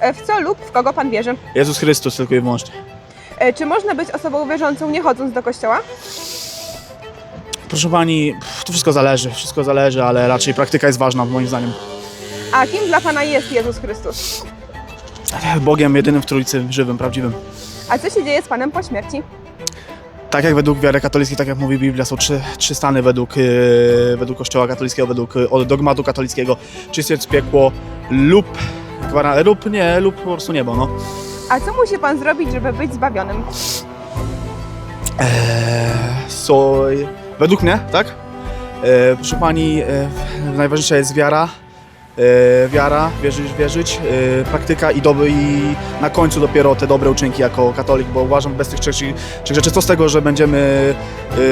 E, W co lub w kogo pan wierzy? Jezus Chrystus tylko i wyłącznie. E, Czy można być osobą wierzącą nie chodząc do kościoła? Proszę pani, to wszystko zależy, wszystko zależy, ale raczej praktyka jest ważna moim zdaniem. A kim dla pana jest Jezus Chrystus? Bogiem jedynym w Trójcy, żywym, prawdziwym. A co się dzieje z panem po śmierci? Tak jak według wiary katolickiej, tak jak mówi Biblia, są trzy, trzy stany według, yy, według Kościoła katolickiego, według yy, dogmatu katolickiego. Czy jest piekło lub, lub nie, lub po prostu niebo, no. A co musi pan zrobić, żeby być zbawionym? Eee, so, według mnie, tak? Eee, proszę pani, e, najważniejsza jest wiara. E, wiara, wierzyć, wierzyć, e, praktyka i, doby, i na końcu dopiero te dobre uczynki jako katolik, bo uważam bez tych trzech, trzech rzeczy, co z tego, że będziemy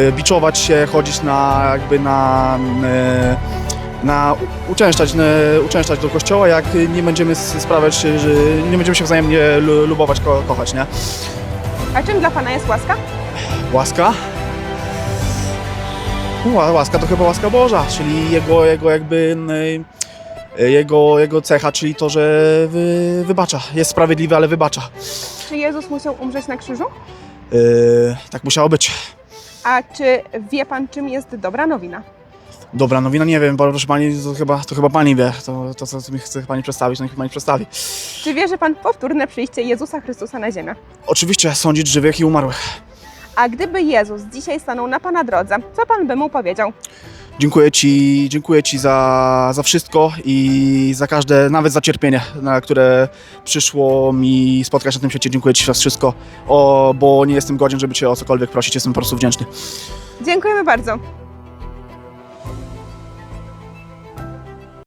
e, biczować się, chodzić na jakby na, e, na uczęszczać, e, uczęszczać do kościoła, jak nie będziemy sprawiać, że nie będziemy się wzajemnie lu- lubować, ko- kochać, nie? A czym dla pana jest łaska? Łaska? Ła- Łaska to chyba łaska Boża, czyli jego, jego jakby jego, jego cecha, czyli to, że wy, wybacza. Jest sprawiedliwy, ale wybacza. Czy Jezus musiał umrzeć na krzyżu? Y, tak musiało być. A czy wie pan, czym jest dobra nowina? Dobra nowina, nie wiem, bo proszę pani, to chyba, to chyba pani wie. To, to co mi chce pani przedstawić, to niech pani przedstawi. Czy wierzy pan w powtórne przyjście Jezusa Chrystusa na ziemię? Oczywiście sądzić żywych i umarłych. A gdyby Jezus dzisiaj stanął na pana drodze, co pan by mu powiedział? Dziękuję Ci, dziękuję ci za, za wszystko i za każde, nawet za cierpienie, na które przyszło mi spotkać na tym świecie. Dziękuję Ci za wszystko, o, bo nie jestem godzien, żeby Cię o cokolwiek prosić. Jestem po prostu wdzięczny. Dziękujemy bardzo.